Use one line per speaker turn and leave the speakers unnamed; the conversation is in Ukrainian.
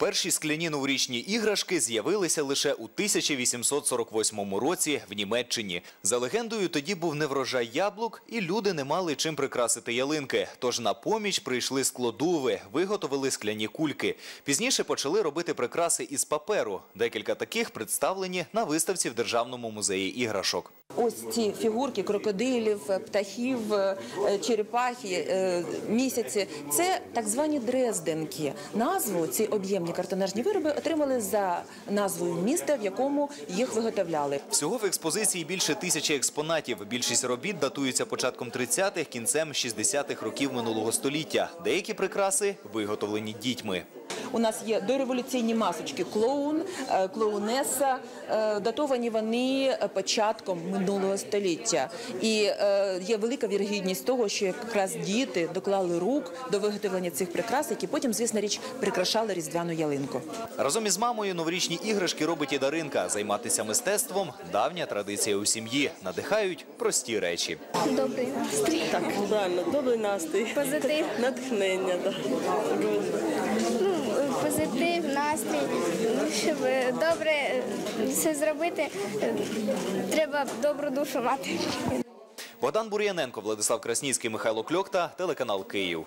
Перші скляні новорічні іграшки з'явилися лише у 1848 році в Німеччині. За легендою, тоді був неврожай яблук, і люди не мали чим прикрасити ялинки. Тож на поміч прийшли складови, виготовили скляні кульки. Пізніше почали робити прикраси із паперу. Декілька таких представлені на виставці в Державному музеї іграшок.
Ось ці фігурки крокодилів, птахів, е, черепахи, е, місяці це так звані дрезденки. Назву ці об'ємні картонажні вироби отримали за назвою міста, в якому їх виготовляли.
Всього в експозиції більше тисячі експонатів. Більшість робіт датуються початком 30-х, кінцем 60-х років минулого століття. Деякі прикраси виготовлені дітьми.
У нас є дореволюційні масочки клоун, е, клоунеса. Е, Датовані вони початком минулого століття. І е, є велика вірогідність того, що якраз діти доклали рук до виготовлення цих прикрас, які потім, звісно річ, прикрашали різдвяну ялинку.
Разом із мамою новорічні іграшки робить і Даринка. Займатися мистецтвом – давня традиція у сім'ї. Надихають прості речі.
Добрий настрій.
Так, правильно, добрий настрій.
Позитив.
Натхнення, так.
Настрій. Щоб е, добре е, все зробити, е, треба добру душу мати.
Богдан Бур'яненко, Владислав Красніцький, Михайло Кльокта, телеканал Київ.